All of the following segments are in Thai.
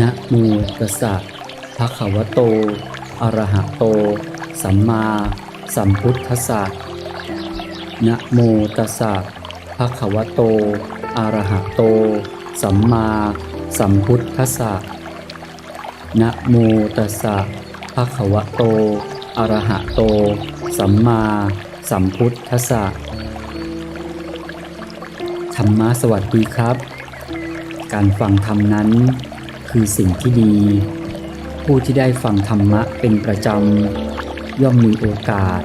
นะโมตัสสะภะคะวะโต อะระหะโต สัมมาสัมพุทธัสสะนะโมตัสสะภะคะวะโต อะระหะโต สัมมาสัมพุทธัสสะนะโมตัสสะภะคะวะโต อะระหะโต สัมมาสัมพุทธัสสะธรรมะสวัสดีครับ การฟังธรรมนั้น คือสิ่งที่ดี ผู้ที่ได้ฟังธรรมะเป็นประจำ ย่อมมีโอกาส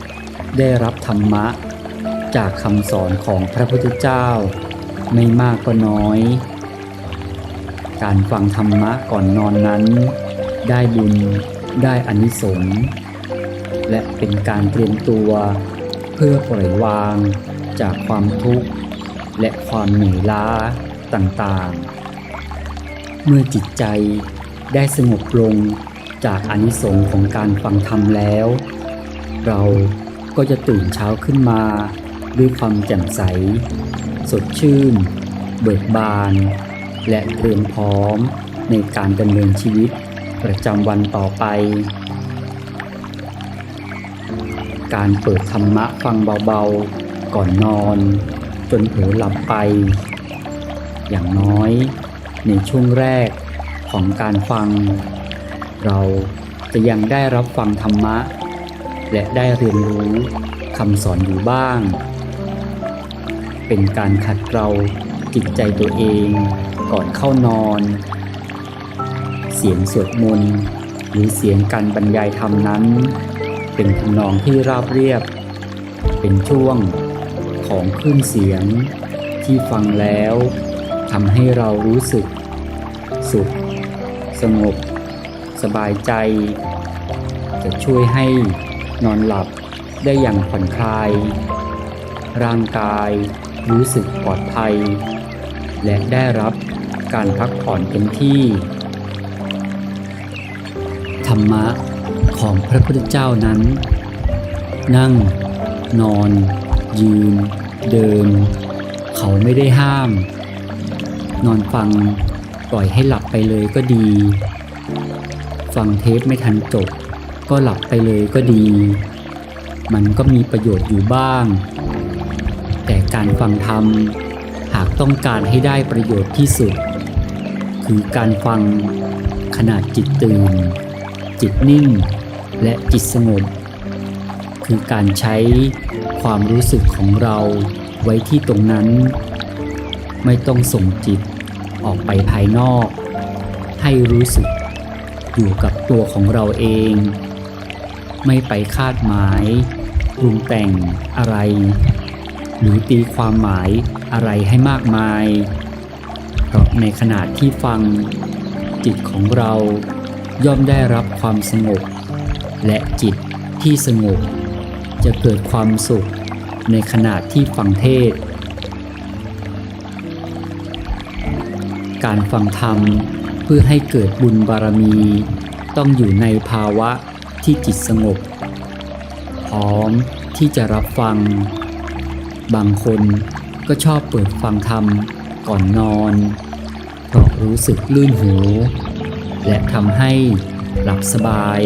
ได้รับธรรมะ จากคำสอนของพระพุทธเจ้า ไม่มากก็น้อย การฟังธรรมะก่อนนอนนั้น ได้บุญได้อานิสงส์และเป็นการเตรียมตัว เพื่อปล่อยวางจากความทุกข์ และความเหนื่อยล้าต่างๆ เมื่อจิตใจได้สงบลงจากอนิสงส์ของการฟังธรรมแล้ว เราก็จะตื่นเช้าขึ้นมาด้วยความแจ่มใส สดชื่น เบิกบาน และเตรียมพร้อมในการดำเนินชีวิตประจำวันต่อไป การเปิดธรรมะฟังเบาๆ ก่อนนอน จนเผลอหลับไป อย่างน้อย ในช่วงแรกของการฟัง เราจะยังได้รับฟังธรรมะ และได้เรียนรู้คำสอนอยู่บ้าง เป็นการขัดเกลาจิตใจตัวเองก่อนเข้านอน เสียงสวดมนต์หรือเสียงการบรรยายธรรมนั้น เป็นทำนองที่ราบเรียบ เป็นช่วงของคลื่นเสียงที่ฟังแล้ว ทำให้เรารู้สึก สุข สงบ สบายใจ จะช่วยให้นอนหลับได้อย่างผ่อนคลาย ร่างกายรู้สึกปลอดภัย และได้รับการพักผ่อนเต็มที่ ธรรมะของพระพุทธเจ้านั้น นั่ง นอน ยืน เดิน เขาไม่ได้ห้าม นอนฟัง ปล่อยให้หลับไปเลยก็ดี ฟังเทปไม่ทันจบ ก็หลับไปเลยก็ดี มันก็มีประโยชน์อยู่บ้าง แต่การฟังธรรมหากต้องการให้ได้ประโยชน์ที่สุด คือการฟังขนาดจิตตื่น จิตนิ่ง และจิตสงบ คือการใช้ความรู้สึกของเราไว้ที่ตรงนั้น ไม่ต้องส่งจิต ออกไปภายนอก ให้รู้สึกอยู่กับตัวของเราเอง ไม่ไปคาดหมายปรุงแต่งอะไร หรือตีความหมายอะไรให้มากมาย เพราะในขณะที่ฟัง จิตของเราย่อมได้รับความสงบ และจิตที่สงบ จะเกิดความสุขในขณะที่ฟังเทศ การฟังธรรมเพื่อให้เกิดบุญบารมี ต้องอยู่ในภาวะที่จิตสงบ พร้อมที่จะรับฟัง บางคนก็ชอบเปิดฟังธรรมก่อนนอน เพราะรู้สึกลื่นหู และทำให้หลับสบาย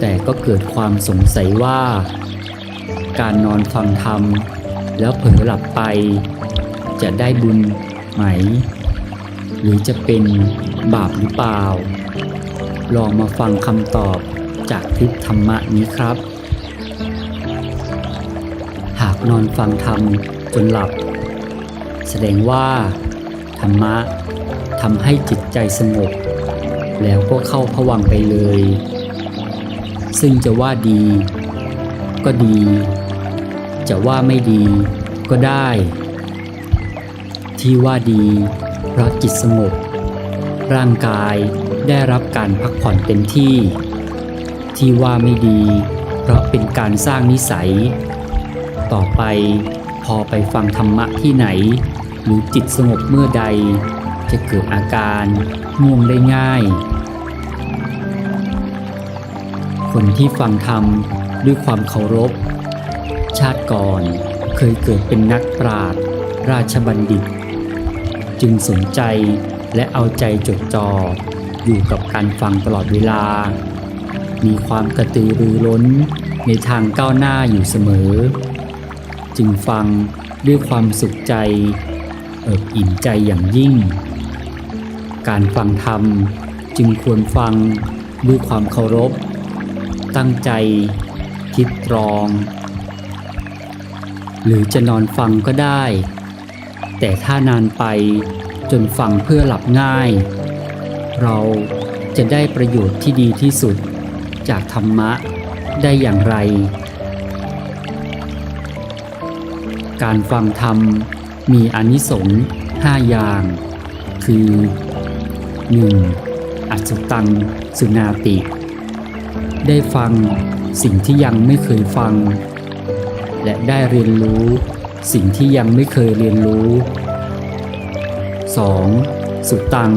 แต่ก็เกิดความสงสัยว่า การนอนฟังธรรมแล้วเผลอหลับไป จะได้บุญ ไหม หรือจะเป็นบาปหรือเปล่า ลองมาฟังคำตอบจากคลิปธรรมะนี้ครับ หากนอนฟังธรรมจนหลับ แสดงว่า ธรรมะทำให้จิตใจสงบ แล้วก็เข้าผวังไปเลย ซึ่งจะว่าดี ก็ดี จะว่าไม่ดีก็ได้ ที่ว่าดีเพราะจิตสงบร่างกายได้รับการพักผ่อนเต็มที่ ที่ว่าไม่ดี เพราะเป็นการสร้างนิสัย ต่อไปพอไปฟังธรรมะที่ไหน หรือจิตสงบเมื่อใด จะเกิดอาการง่วงได้ง่าย คนที่ฟังธรรมด้วยความเคารพ ชาติก่อนเคยเกิดเป็นนักปราชญ์ราชบัณฑิต จึงสนใจและเอาใจจดจ่ออยู่กับการฟังตลอดเวลา มีความกระตือรือร้นในทางก้าวหน้าอยู่เสมอ จึงฟังด้วยความสุขใจเอิบอิ่มใจอย่างยิ่ง การฟังธรรมจึงควรฟังด้วยความเคารพ ตั้งใจ คิดตรอง หรือจะนอนฟังก็ได้ แต่ถ้านานไปจนฟังเพื่อหลับง่าย เราจะได้ประโยชน์ที่ดีที่สุด จากธรรมะได้อย่างไร การฟังธรรมมีอนิสงส์ห้าอย่าง คือ 1. อัจจุตังสุนาติ ได้ฟังสิ่งที่ยังไม่เคยฟัง และได้เรียนรู้ สิ่งที่ยังไม่เคยเรียนรู้ 2. สุตัง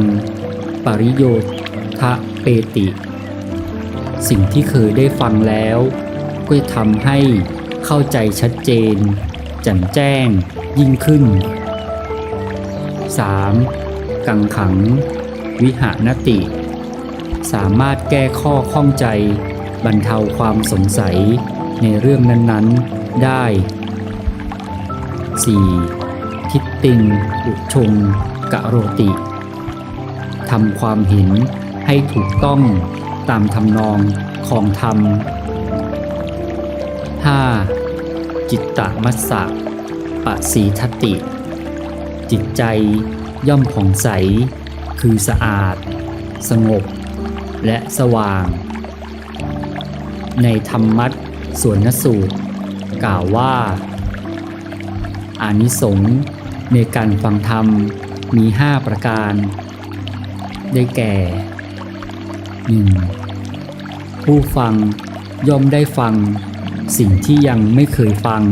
ปริโยทะเปติ สิ่งที่เคยได้ฟังแล้ว ก็จะทำให้เข้าใจชัดเจนแจ่มแจ้งยิ่งขึ้น 3. กังขัง วิหานติ สามารถแก้ข้อข้องใจ บรรเทาความสงสัยในเรื่องนั้น ๆ ได้ 4. ทิตติงอุชงกะโรติทำความเห็นให้ถูกต้องตามทำนองของธรรม 5. จิตตมัสสะปะสีทติ จิตใจย่อมผ่องใส คือสะอาด สงบ และสว่าง ในธรรมัตสวนสูตร กล่าวว่า อานิสงส์ในการฟังธรรมมีห้าประการ ได้แก่ 1. ผู้ฟังย่อมได้ฟัง สิ่งที่ยังไม่เคยฟัง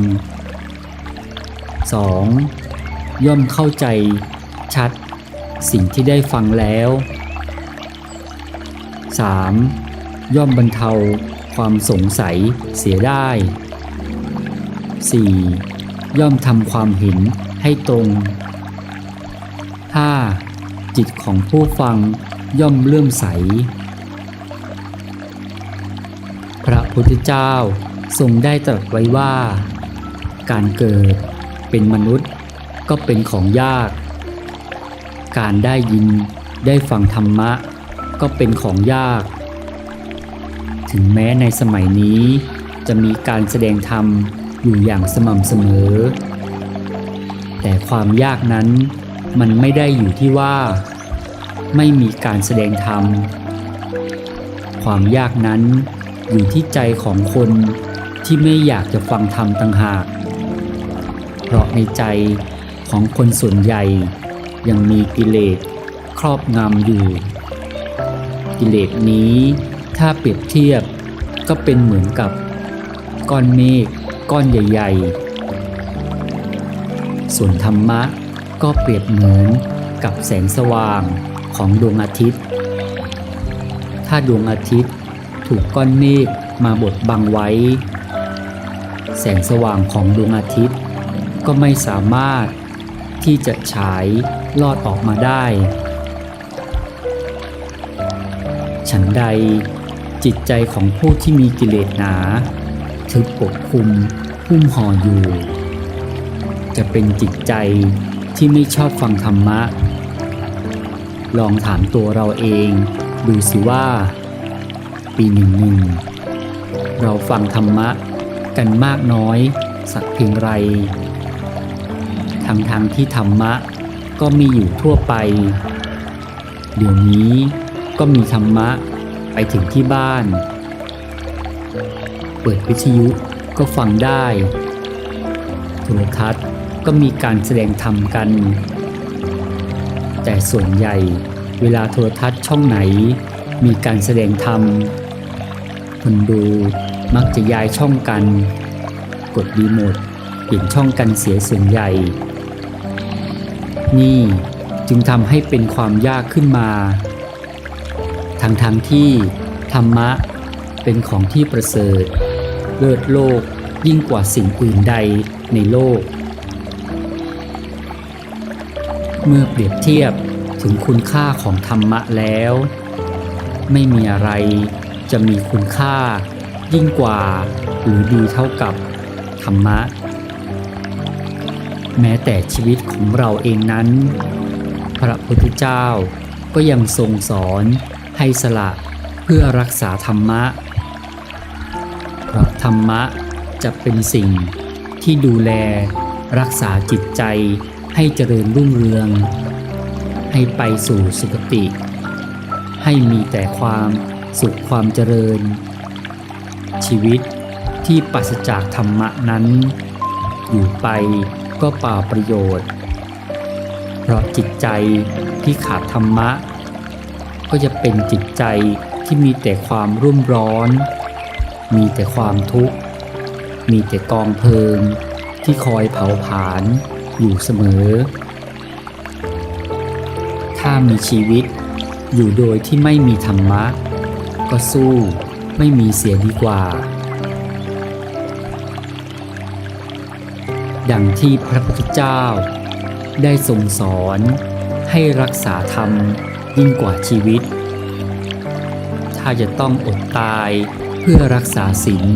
2. ย่อมเข้าใจชัด สิ่งที่ได้ฟังแล้ว 3. ย่อมบรรเทาความสงสัยเสียได้ 4. ย่อมทำความเห็นให้ตรง 5. จิตของผู้ฟังย่อมเลื่อมใส พระพุทธเจ้าทรงได้ตรัสไว้ว่า การเกิดเป็นมนุษย์ก็เป็นของยาก การได้ยินได้ฟังธรรมะก็เป็นของยาก ถึงแม้ในสมัยนี้จะมีการแสดงธรรม อยู่อย่างสม่ำเสมอ แต่ความยากนั้นมันไม่ได้อยู่ที่ว่า ไม่มีการแสดงธรรม ความยากนั้นอยู่ที่ใจของคนที่ไม่อยากจะฟังธรรมต่างหาก เพราะในใจของคนส่วนใหญ่ ยังมีกิเลสครอบงำอยู่ กิเลสนี้ถ้าเปรียบเทียบก็เป็นเหมือนกับก้อนเมฆ ก้อนใหญ่ ๆ ส่วนธรรมะก็เปรียบเหมือนกับแสงสว่างของดวงอาทิตย์ ถ้าดวงอาทิตย์ถูกก้อนเมฆมาบดบังไว้ แสงสว่างของดวงอาทิตย์ ก็ไม่สามารถที่จะฉายลอดออกมาได้ ฉันใดจิตใจของผู้ที่มีกิเลสหนา ทึบปกคลุมหุ้มห่ออยู่ จะเป็นจิตใจที่ไม่ชอบฟังธรรมะ ลองถามตัวเราเองดูสิว่า ปีหนึ่งหนึ่งเราฟังธรรมะกันมากน้อยสักเพียงไร ทั้งทางที่ธรรมะก็มีอยู่ทั่วไป เดี๋ยวนี้ก็มีธรรมะไปถึงที่บ้าน เปิดวิทยุก็ฟังได้โทรทัศน์ก็มีการแสดงธรรมกัน แต่ส่วนใหญ่เวลาโทรทัศน์ช่องไหน มีการแสดงธรรมคนดูมักจะย้ายช่องกัน กดรีโมทเปลี่ยนช่องกันเสียส่วนใหญ่ นี่จึงทำให้เป็นความยากขึ้นมา ทั้งทงๆที่ธรรมะเป็นของที่ประเสริฐ เลิศโลกยิ่งกว่าสิ่งอื่นใดในโลก เมื่อเปรียบเทียบถึงคุณค่าของธรรมะแล้ว ไม่มีอะไรจะมีคุณค่ายิ่งกว่าหรือดีเท่ากับธรรมะ แม้แต่ชีวิตของเราเองนั้น พระพุทธเจ้าก็ยังทรงสอนให้สละเพื่อรักษาธรรมะ ราะธรรมะจะเป็นสิ่งที่ดูแลรักษาจิตใจให้เจริญรุ่งเรือง ให้ไปสู่สุคติ ให้มีแต่ความสุขความเจริญ ชีวิตที่ปราศจากธรรมะนั้น อยู่ไปก็เปล่าประโยชน์ เพราะจิตใจที่ขาดธรรมะ ก็จะเป็นจิตใจที่มีแต่ความรุ่มร้อน มีแต่ความทุกข์ มีแต่กองเพลิง ที่คอยเผาผลาญอยู่เสมอ ถ้ามีชีวิตอยู่โดยที่ไม่มีธรรมะ ก็สู้ไม่มีเสียดีกว่า ดังที่พระพุทธเจ้า ได้ทรงสอนให้รักษาธรรมยิ่งกว่าชีวิต ถ้าจะต้องอดตาย พื่อรักษาศีล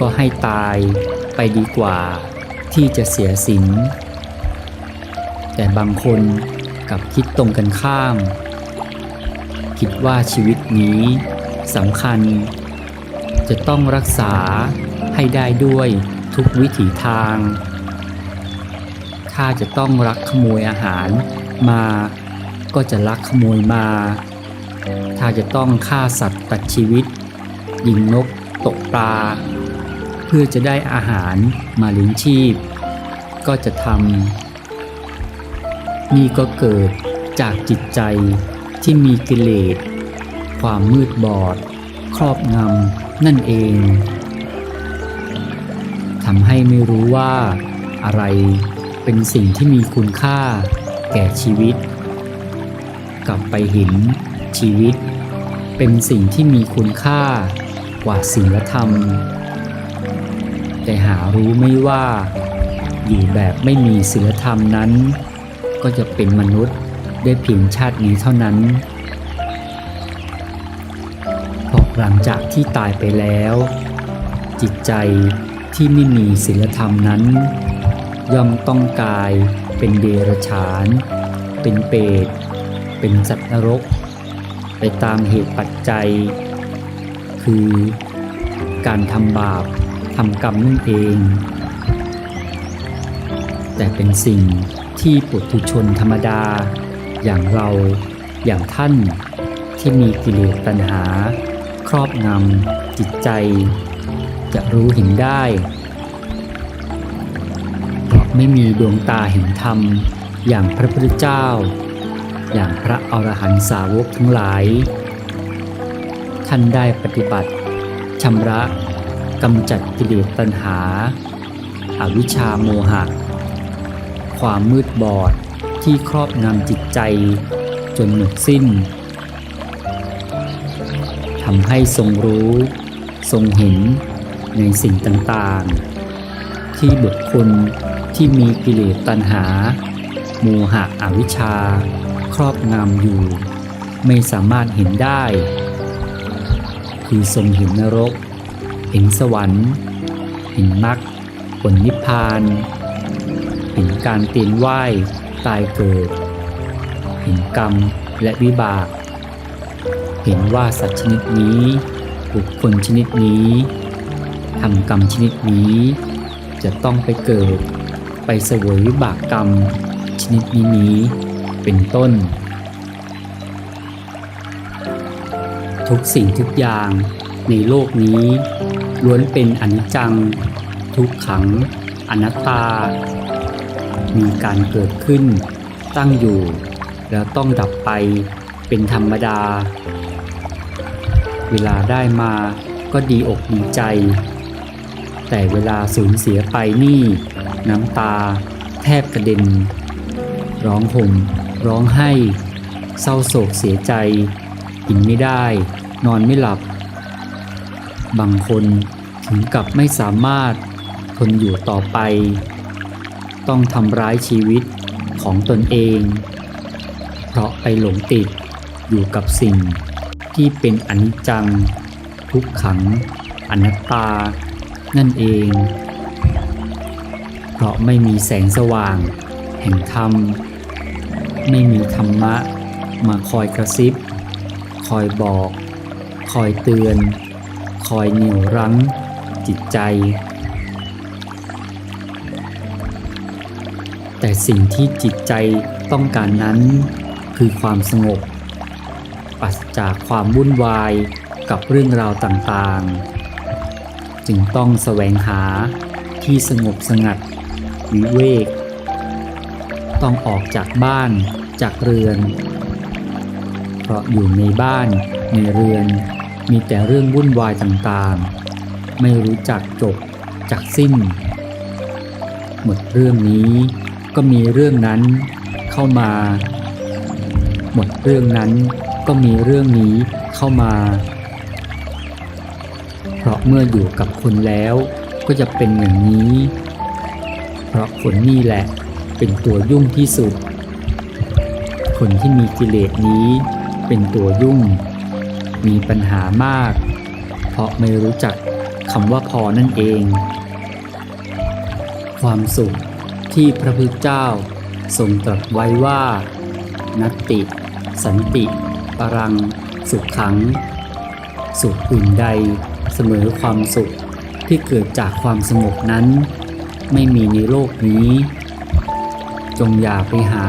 ก็ให้ตายไปดีกว่าที่จะเสียศีลแต่บางคนกับคิดตรงกันข้าม คิดว่าชีวิตนี้สำคัญ จะต้องรักษาให้ได้ด้วยทุกวิถีทางถ้าจะต้องรักขโมยอาหารมาก็จะลักขโมยมา ถ้าจะต้องฆ่าสัตว์ตัดชีวิต ยิงนก ตกปลา เพื่อจะได้อาหารมาเลี้ยงชีพ ก็จะทำนี่ก็เกิดจากจิตใจที่มีกิเลสความมืดบอด ครอบงำนั่นเองทำให้ไม่รู้ว่าอะไรเป็นสิ่งที่มีคุณค่าแก่ชีวิต กลับไปเห็นชีวิตเป็นสิ่งที่มีคุณค่า กว่าศีลธรรม แต่หารู้ไม่ว่า อยู่แบบไม่มีศีลธรรมนั้น ก็จะเป็นมนุษย์ได้เพียงชาตินี้เท่านั้นพราะหลังจากที่ตายไปแล้ว จิตใจที่ไม่มีศีลธรรมนั้น ย่อมต้องกลายเป็นเดรัจฉาน เป็นเปรตเป็นสัตว์นรก ไปตามเหตุปัจจัย คือ การทำบาปทำกรรมนั่นเอง แต่เป็นสิ่งที่ปุถุชนธรรมดา อย่างเราอย่างท่านที่มีกิเลสตัณหา ครอบงำจิตใจ จะรู้เห็นได้เพราะไม่มีดวงตาเห็นธรรม อย่างพระพุทธเจ้า อย่างพระอรหันตสาวกทั้งหลาย ท่านได้ปฏิบัติชำระกำจัดกิเลสตัณหาอาวิชชาโมหะ ความมืดบอดที่ครอบงำจิตใจจนหมดสิ้นทำให้ทรงรู้ ทรงเห็นในสิ่งต่างๆ ที่บุคคลที่มีกิเลสตัณหา โมหะอวิชชา ครอบงำอยู่ ไม่สามารถเห็นได้ คือทรงเห็นนรก เห็นสวรรค์ เห็นมรรคผลนิพพาน เห็นการเตียนไหวตายเกิด เห็นกรรมและวิบาก เห็นว่าสัตว์ชนิดนี้ บุคคลชนิดนี้ทำกรรมชนิดนี้ จะต้องไปเกิด ไปเสวยวิบากกรรม ชนิดนี้นี้เป็นต้น ทุกสิ่งทุกอย่างในโลกนี้ ล้วนเป็นอนิจจัง ทุกขัง อนัตตา มีการเกิดขึ้น ตั้งอยู่ แล้วต้องดับไปเป็นธรรมดา เวลาได้มาก็ดีอกดีใจ แต่เวลาสูญเสียไปนี่ น้ำตา แทบกระเด็น ร้องห่มร้องไห้ เศร้าโศกเสียใจ กินไม่ได้ นอนไม่หลับ บางคนถึงกับไม่สามารถทนอยู่ต่อไป ต้องทำร้ายชีวิตของตนเอง เพราะไปหลงติดอยู่กับสิ่งที่เป็นอนิจจัง ทุกขัง อนัตตา นั่นเอง เพราะไม่มีแสงสว่าง แห่งธรรม ไม่มีธรรมะมาคอยกระซิบ อยบอก คอยเตือน คอยเหนี่ยวรั้ง จิตใจ แต่สิ่งที่จิตใจต้องการนั้น คือความสงบปราศจากความวุ่นวายกับเรื่องราวต่างๆ จึงต้องแสวงหาที่สงบสงัด วิเวก ต้องออกจากบ้านจากเรือน เพราะอยู่ในบ้าน ในเรือน มีแต่เรื่องวุ่นวายต่างๆ ไม่รู้จักจบจากสิ้น หมดเรื่องนี้ก็มีเรื่องนั้นเข้ามา หมดเรื่องนั้นก็มีเรื่องนี้เข้ามา เพราะเมื่ออยู่กับคนแล้วก็จะเป็นอย่างนี้ เพราะคนนี่แหละเป็นตัวยุ่งที่สุด คนที่มีกิเลสนี้ เป็นตัวยุ่ง มีปัญหามาก เพราะไม่รู้จักคำว่าพอนั่นเอง ความสุขที่พระพุทธเจ้าทรงตรัสไว้ว่า นัตติ สันติ ปรัง สุขขัง สุขอื่นใดเสมอความสุขที่เกิดจากความสงบนั้น ไม่มีในโลกนี้ จงอย่าไปหา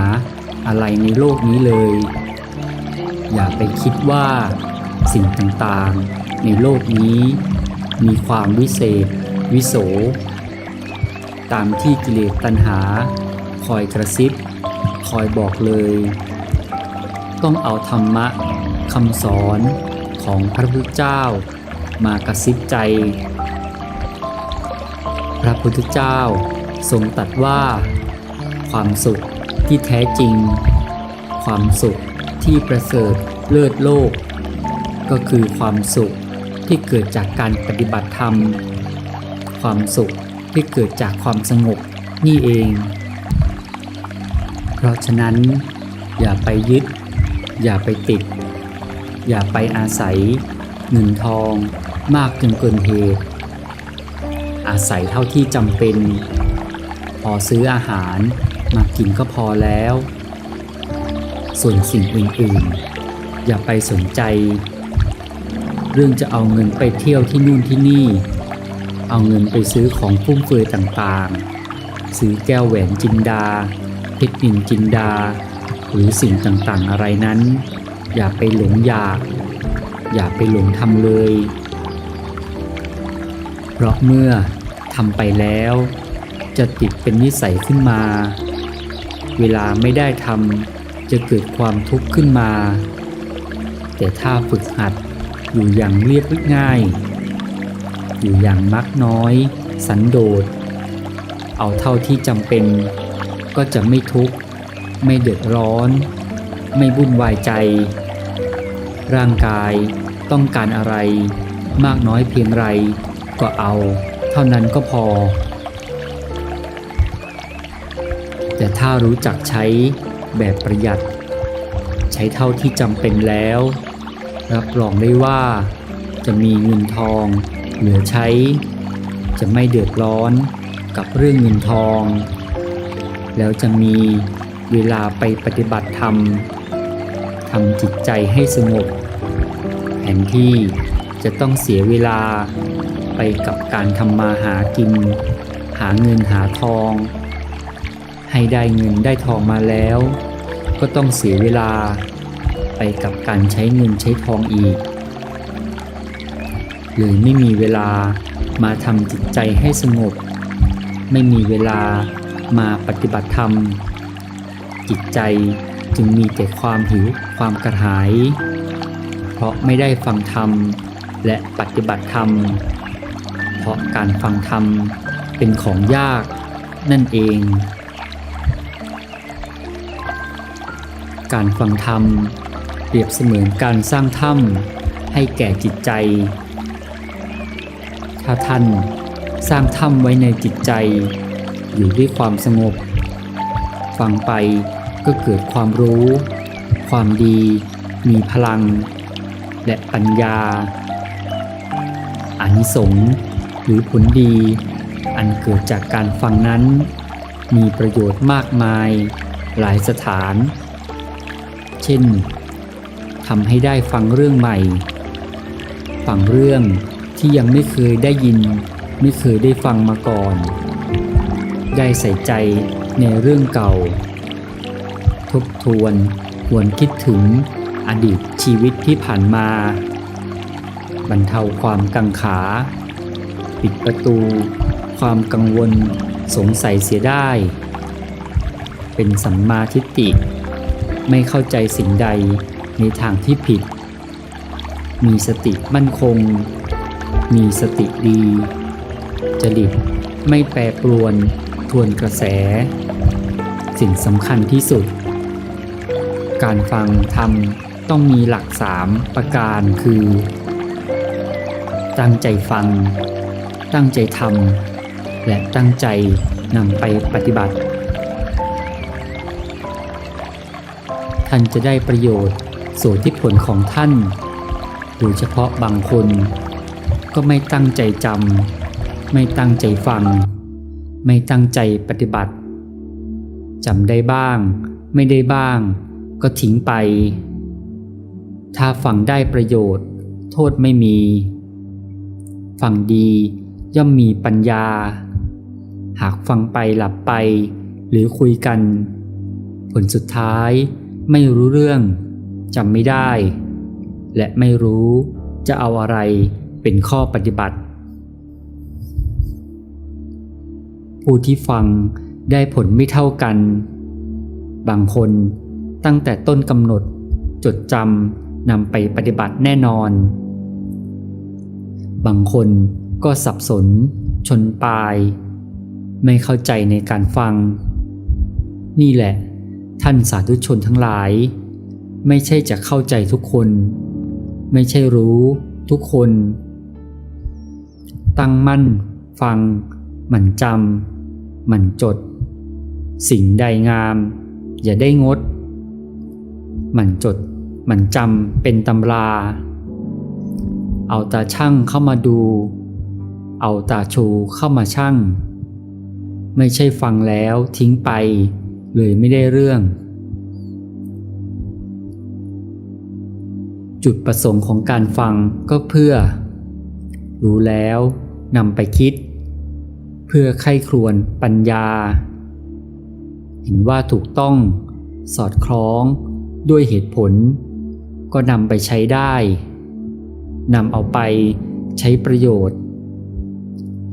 อะไรในโลกนี้เลย อย่าไปคิดว่า สิ่งต่างๆ ในโลกนี้ มีความวิเศษ วิโส ตามที่กิเลสตัณหา คอยกระซิบ คอยบอกเลย ต้องเอาธรรมะคำสอนของพระพุทธเจ้ามากระซิบใจ พระพุทธเจ้าทรงตรัสว่า ความสุขที่แท้จริง ความสุข ที่ประเสริฐเลิศโลก ก็คือความสุขที่เกิดจากการปฏิบัติธรรม ความสุขที่เกิดจากความสงบนี่เอง เพราะฉะนั้น อย่าไปยึด อย่าไปติด อย่าไปอาศัย เงินทองมากจนเกินเหตุอาศัยเท่าที่จำเป็น พอซื้ออาหารมากินก็พอแล้ว ส่วนสิ่งอื่นๆ อย่าไปสนใจ เรื่องจะเอาเงินไปเที่ยวที่นู่นที่นี่ เอาเงินไปซื้อของฟุ่มเฟือยต่างๆ ซื้อแก้วแหวนจินดาเพชรนินจินดา หรือสิ่งต่างๆอะไรนั้น อย่าไปหลงอยาก อย่าไปหลงทำเลย เพราะเมื่อทำไปแล้ว จะติดเป็นนิสัยขึ้นมา เวลาไม่ได้ทำ จะเกิดความทุกข์ขึ้นมา แต่ถ้าฝึกหัดอยู่อย่างเรียบง่าย อยู่อย่างมักน้อย สันโดษ เอาเท่าที่จำเป็น ก็จะไม่ทุกข์ ไม่เดือดร้อน ไม่วุ่นวายใจ ร่างกายต้องการอะไร มากน้อยเพียงไร ก็เอา เท่านั้นก็พอ แต่ถ้ารู้จักใช้ แบบประหยัด ใช้เท่าที่จำเป็นแล้ว รับรองได้ว่า จะมีเงินทอง เหลือใช้ จะไม่เดือดร้อนกับเรื่องเงินทอง แล้วจะมีเวลาไปปฏิบัติธรรมทำจิตใจให้สงบแทนที่จะต้องเสียเวลาไปกับการทำมาหากิน หาเงินหาทอง ให้ได้เงินได้ทองมาแล้ว ก็ต้องเสียเวลา ไปกับการใช้เงินใช้ทองอีก หรือไม่มีเวลามาทำจิตใจให้สงบ ไม่มีเวลามาปฏิบัติธรรม จิตใจจึงมีแต่ความหิวความกระหาย เพราะไม่ได้ฟังธรรมและปฏิบัติธรรม เพราะการฟังธรรมเป็นของยากนั่นเอง การฟังธรรม เปรียบเสมือนการสร้างถ้ำให้แก่จิตใจ ถ้าท่านสร้างถ้ำไว้ในจิตใจ อยู่ด้วยความสงบ ฟังไปก็เกิดความรู้ ความดี มีพลัง และปัญญาอานิสงส์หรือผลดี อันเกิดจากการฟังนั้น มีประโยชน์มากมาย หลายสถาน เช่นทำให้ได้ฟังเรื่องใหม่ ฟังเรื่องที่ยังไม่เคยได้ยิน ไม่เคยได้ฟังมาก่อน ได้ใส่ใจในเรื่องเก่า ทบทวนหวนคิดถึงอดีตชีวิตที่ผ่านมา บรรเทาความกังขา ปิดประตู ความกังวลสงสัยเสียได้ เป็นสัมมาทิฏฐิ ไม่เข้าใจสิ่งใดในทางที่ผิด มีสติมั่นคง มีสติดี จริตไม่แปรปรวนทวนกระแส สิ่งสำคัญที่สุด การฟังธรรมต้องมีหลักสามประการคือ ตั้งใจฟัง ตั้งใจทำและตั้งใจนำไปปฏิบัติ ท่านจะได้ประโยชน์ส่วนที่ผลของท่าน โดยเฉพาะบางคน ก็ไม่ตั้งใจจำไม่ตั้งใจฟัง ไม่ตั้งใจปฏิบัติจำได้บ้าง ไม่ได้บ้าง ก็ทิ้งไป ถ้าฟังได้ประโยชน์ โทษไม่มี ฟังดีย่อมมีปัญญา หากฟังไปหลับไป หรือคุยกัน ผลสุดท้าย ไม่รู้เรื่องจำไม่ได้ และไม่รู้จะเอาอะไรเป็นข้อปฏิบัติ ผู้ที่ฟังได้ผลไม่เท่ากัน บางคนตั้งแต่ต้นกำหนดจดจำนำไปปฏิบัติแน่นอน บางคนก็สับสน ชนปลาย ไม่เข้าใจในการฟัง นี่แหละ ท่านสาธุชนทั้งหลาย ไม่ใช่จะเข้าใจทุกคน ไม่ใช่รู้ทุกคน ตั้งมั่น ฟัง หมั่นจำหมั่นจด สิ่งใดงาม อย่าได้งด หมั่นจด หมั่นจำเป็นตำรา เอาตาช่างเข้ามาดู เอาตาชูเข้ามาช่าง ไม่ใช่ฟังแล้วทิ้งไป เลยไม่ได้เรื่อง จุดประสงค์ของการฟังก็เพื่อ รู้แล้วนำไปคิด เพื่อไข้ครวนปัญญา เห็นว่าถูกต้องสอดคล้องด้วยเหตุผล ก็นำไปใช้ได้นำเอาไปใช้ประโยชน์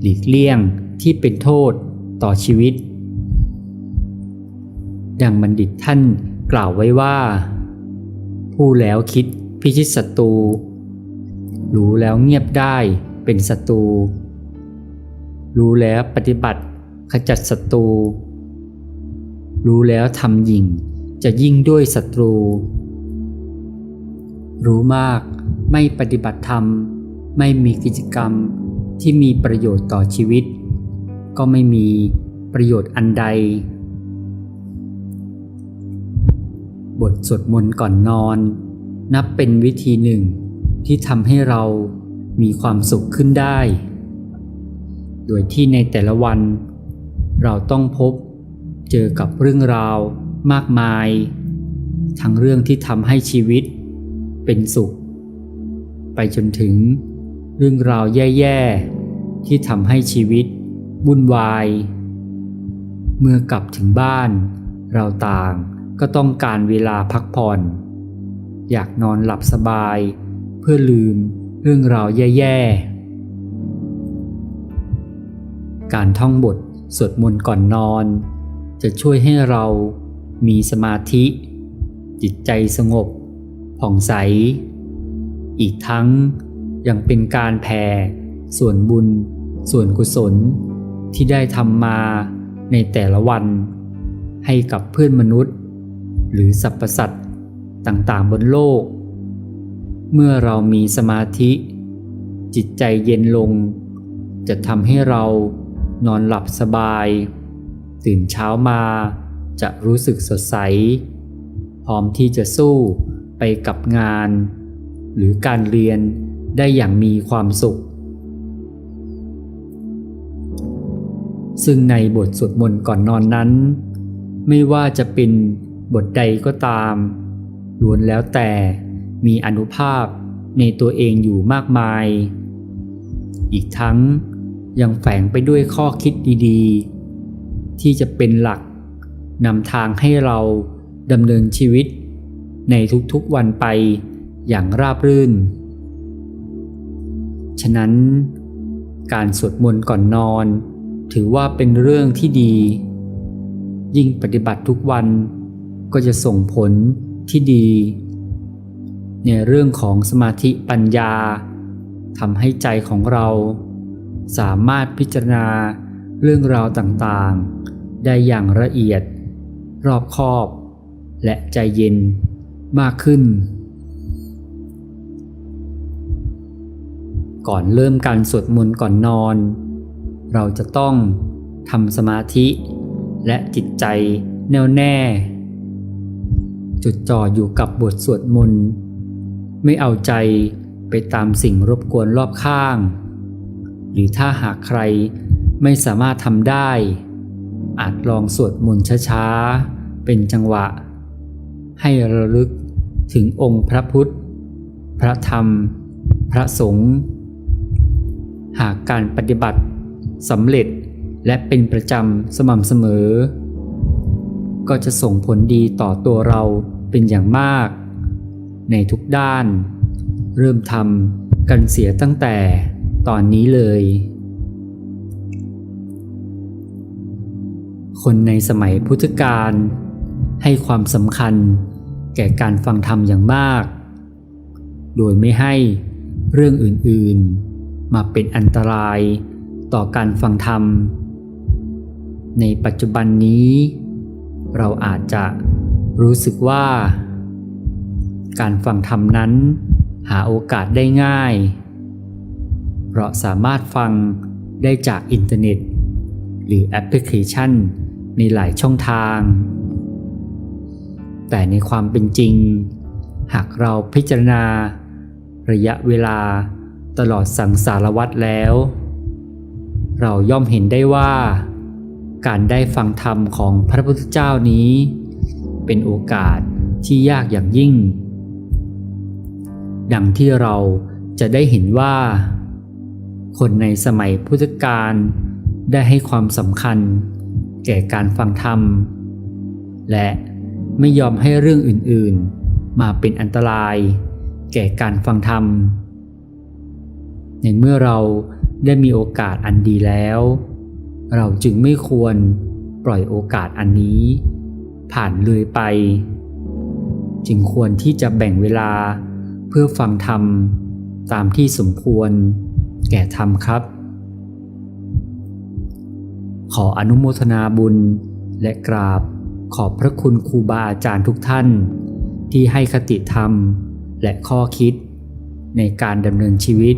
หลีกเลี่ยงที่เป็นโทษต่อชีวิต ดังบัณฑิตท่านกล่าวไว้ว่า ผู้แล้วคิดพิชิตศัตรูรู้แล้วเงียบได้เป็นศัตรูรู้แล้วปฏิบัติขจัดศัตรูรู้แล้วทำยิ่งจะยิ่งด้วยศัตรู รู้มากไม่ปฏิบัติธรรม ไม่มีกิจกรรมที่มีประโยชน์ต่อชีวิต ก็ไม่มีประโยชน์อันใด บทสวดมนต์ก่อนนอน นับเป็นวิธีหนึ่ง ที่ทำให้เรามีความสุขขึ้นได้ โดยที่ในแต่ละวัน เราต้องพบเจอกับเรื่องราวมากมาย ทั้งเรื่องที่ทำให้ชีวิตเป็นสุข ไปจนถึงเรื่องราวแย่ๆ ที่ทำให้ชีวิตวุ่นวาย เมื่อกลับถึงบ้านเราต่าง ก็ต้องการเวลาพักผ่อน อยากนอนหลับสบาย เพื่อลืมเรื่องราวแย่ๆ การท่องบทสวดมนต์ก่อนนอน จะช่วยให้เรามีสมาธิ จิตใจสงบ ผ่องใส อีกทั้งยังเป็นการแผ่ส่วนบุญ ส่วนกุศลที่ได้ทำมาในแต่ละวันให้กับเพื่อนมนุษย์ หรือสรรพสัตว์ต่างๆบนโลก เมื่อเรามีสมาธิ จิตใจเย็นลง จะทำให้เรานอนหลับสบาย ตื่นเช้ามาจะรู้สึกสดใสผ่ร้อมที่จะสู้ไปกับงาน หรือการเรียนได้อย่างมีความสุข ซึ่งในบทสวดมนต์ก่อนนอนนั้น ไม่ว่าจะเป็น บทใดก็ตามล้วนแล้วแต่มีอนุภาพในตัวเองอยู่มากมาย อีกทั้งยังแฝงไปด้วยข้อคิดดีๆ ที่จะเป็นหลักนำทางให้เราดำเนินชีวิต ในทุกๆวันไปอย่างราบรื่น ฉะนั้นการสวดมนต์ก่อนนอน ถือว่าเป็นเรื่องที่ดี ยิ่งปฏิบัติทุกวัน ก็จะส่งผลที่ดี ในเรื่องของสมาธิปัญญาทำให้ใจของเรา สามารถพิจารณาเรื่องราวต่างๆ ได้อย่างละเอียด รอบคอบ และใจเย็นมากขึ้น ก่อนเริ่มการสวดมนต์ก่อนนอน เราจะต้องทำสมาธิ และจิตใจแน่วแน่ จุดจ่ออยู่กับบทสวดมนต์ไม่เอาใจไปตามสิ่งรบกวนรอบข้าง หรือถ้าหากใครไม่สามารถทำได้ อาจลองสวดมนต์ช้าๆ เป็นจังหวะ ให้ระลึกถึงองค์พระพุทธ พระธรรม พระสงฆ์หากการปฏิบัติสำเร็จและเป็นประจำสม่ำเสมอ ก็จะส่งผลดีต่อตัวเราเป็นอย่างมาก ในทุกด้าน เริ่มทำกันเสียตั้งแต่ตอนนี้เลย คนในสมัยพุทธกาลให้ความสำคัญแก่การฟังธรรมอย่างมาก โดยไม่ให้เรื่องอื่นๆ มาเป็นอันตรายต่อการฟังธรรม ในปัจจุบันนี้ เราอาจจะรู้สึกว่า การฟังธรรมนั้น หาโอกาสได้ง่าย เพราะสามารถฟังได้จากอินเทอร์เน็ต หรือแอปพลิเคชันในหลายช่องทาง แต่ในความเป็นจริง หากเราพิจารณา ระยะเวลาตลอดสังสารวัตรแล้ว เราย่อมเห็นได้ว่า การได้ฟังธรรมของพระพุทธเจ้านี้ เป็นโอกาสที่ยากอย่างยิ่ง ดังที่เราจะได้เห็นว่า คนในสมัยพุทธกาลได้ให้ความสำคัญแก่การฟังธรรม และไม่ยอมให้เรื่องอื่นๆ มาเป็นอันตราย แก่การฟังธรรม ในเมื่อเราได้มีโอกาสอันดีแล้ว เราจึงไม่ควรปล่อยโอกาสอันนี้ ผ่านเลยไป จึงควรที่จะแบ่งเวลาเพื่อฟังธรรมตามที่สมควร แก่ธรรมครับ ขออนุโมทนาบุญและกราบขอบพระคุณครูบาอาจารย์ทุกท่าน ที่ให้คติธรรมและข้อคิดในการดำเนินชีวิต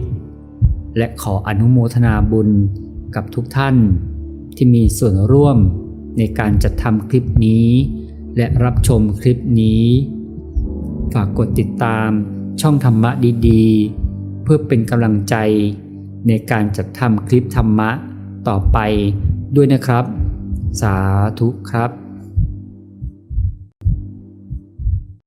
และขออนุโมทนาบุญกับทุกท่าน ที่มีส่วนร่วมในการจัดทำคลิปนี้ และรับชมคลิปนี้ ฝากกดติดตามช่องธรรมะดีๆ เพื่อเป็นกำลังใจในการจัดทำคลิปธรรมะต่อไปด้วยนะครับ สาธุครับ